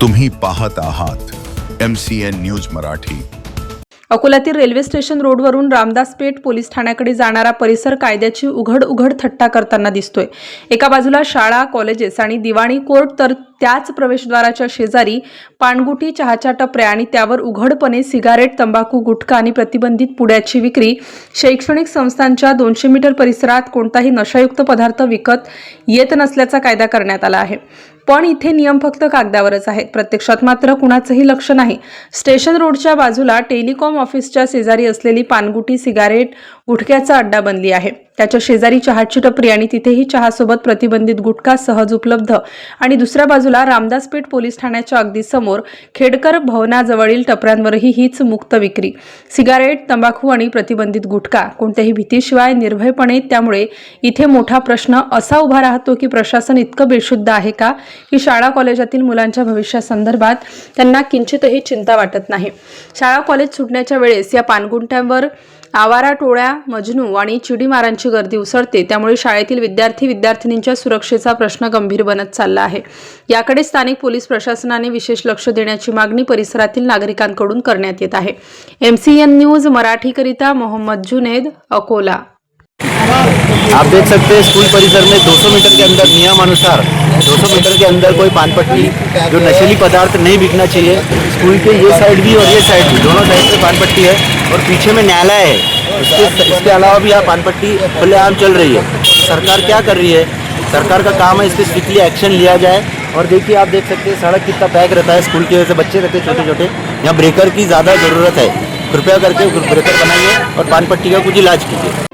तुम्ही पाहत आहात M C N news Marathi. अकोल्यातील रेल्वे स्टेशन रोडवरून रामदास पेठ पोलीस ठाण्याकडे जाणारा परिसर कायद्याची उघड उघड थट्टा करताना दिसतोय. एका बाजूला शाळा कॉलेजेस आणि दिवाणी कोर्ट तर त्याच प्रवेशद्वाराच्या शेजारी पाणगुटी चहाच्या टपऱ्या आणि त्यावर उघडपणे सिगारेट तंबाखू गुटखा आणि प्रतिबंधित पुड्याची विक्री. शैक्षणिक संस्थांच्या दोनशे मीटर परिसरात कोणताही नशायुक्त पदार्थ विकत येत नसल्याचा कायदा करण्यात आला आहे. पण इथे नियम फक्त कागदावरच आहेत. प्रत्यक्षात मात्र कुणाचंही लक्ष नाही. स्टेशन रोडच्या बाजूला टेलिकॉम ऑफिसच्या शेजारी असलेली पानगुटी सिगारेट गुटख्याचा अड्डा बनली आहे. त्याच्या शेजारी चहाची टपरी आणि तिथेही चहासोबत प्रतिबंधित गुटखा सहज उपलब्ध. आणि दुसऱ्या बाजूला रामदासपेठ पोलीस ठाण्याच्या अगदी समोर खेडकर भवनाजवळील टपऱ्यांवरही हीच मुक्त विक्री. सिगारेट तंबाखू आणि प्रतिबंधित गुटखा कोणत्याही भीतीशिवाय निर्भयपणे त्यामुळे इथे मोठा प्रश्न असा उभा राहतो की प्रशासन इतकं बेशुद्ध आहे का? की शाळा कॉलेजातील मुलांच्या भविष्यासंदर्भात त्यांना किंचितही चिंता वाटत नाही. शाळा कॉलेज सुटण्याच्या वेळेस या पानगुंठ्यांवर आवारा टोळ्या मजनू आणि चिडीमारांची गर्दी उसळते. त्यामुळे शाळेतील विद्यार्थी विद्यार्थिनींच्या सुरक्षेचा प्रश्न गंभीर बनत चालला आहे. याकडे स्थानिक पोलीस प्रशासनाने विशेष लक्ष देण्याची मागणी परिसरातील नागरिकांकडून करण्यात येत आहे. एम सी एन न्यूज मराठीकरिता मोहम्मद जुनेद अकोला. आप देख सकते हैं, स्कूल परिसर में 200 मीटर के अंदर नियमानुसार 200 मीटर के अंदर कोई पान पट्टी जो नशीली पदार्थ नहीं बिकना चाहिए। स्कूल के ये साइड भी और ये साइड भी, दोनों साइड से पान पट्टी है और पीछे में न्यायालय है। इसके इसके अलावा भी यहाँ पान पट्टी खुलेआम चल रही है। सरकार क्या कर रही है? सरकार का काम है इस पर स्ट्रिक्टली एक्शन लिया जाए। और देखिए, आप देख सकते हैं, सड़क कितना पैक रहता है स्कूल की वजह से, बच्चे रहते हैं छोटे छोटे यहाँ ब्रेकर की ज़्यादा ज़रूरत है। कृपया करके ब्रेकर बनाइए और पान पट्टी का कुछ इलाज कीजिए।